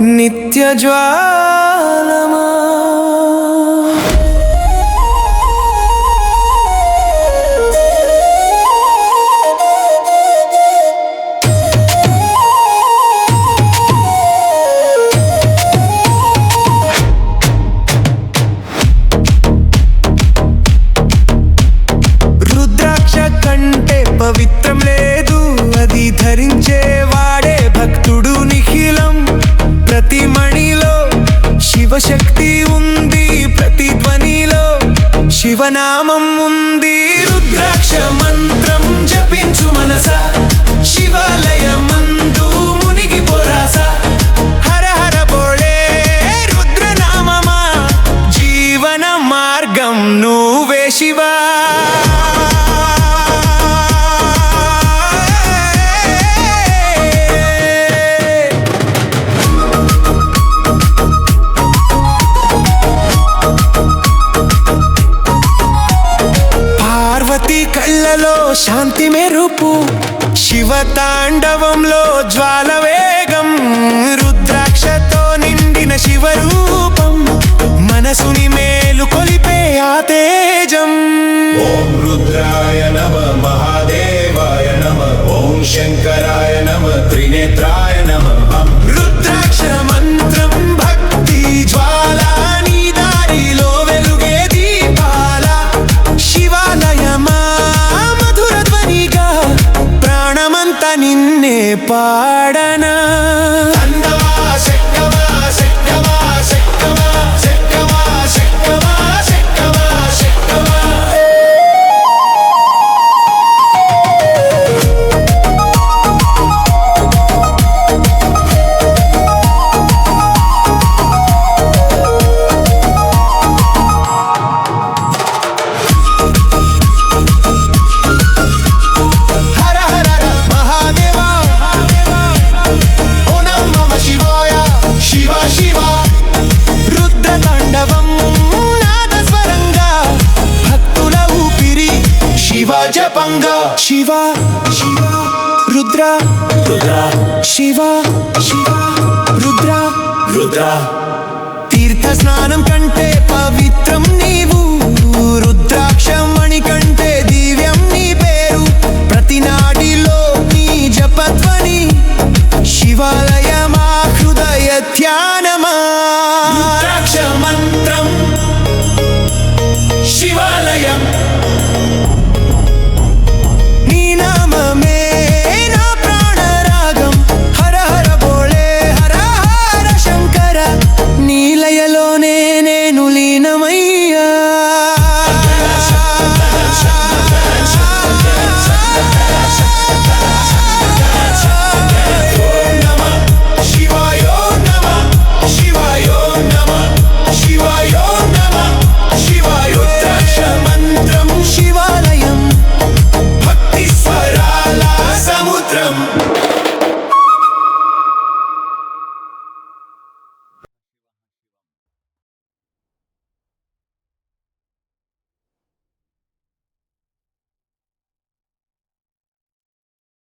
నిత్య జ్వాలమా? పవిత్రం లేదు ശിവനാമം కాంతి మెరుపు శివ తాండవంలో జ్వాల వేగం రుద్రాక్షతో నిండిన శివరూపం మనసుని మేలు కొలిపే ఆ తేజం. ఓం రుద్రాయ నమ మహాదేవాయ నమ ఓం శంకరాయ నమ త్రినేత్రాయ பாடனா శివ జపంగ. శివ శివ రుద్ర. రుద్ర. శివ శివ రుద్ర. రుద్ర. తీర్థ స్నానం కంటే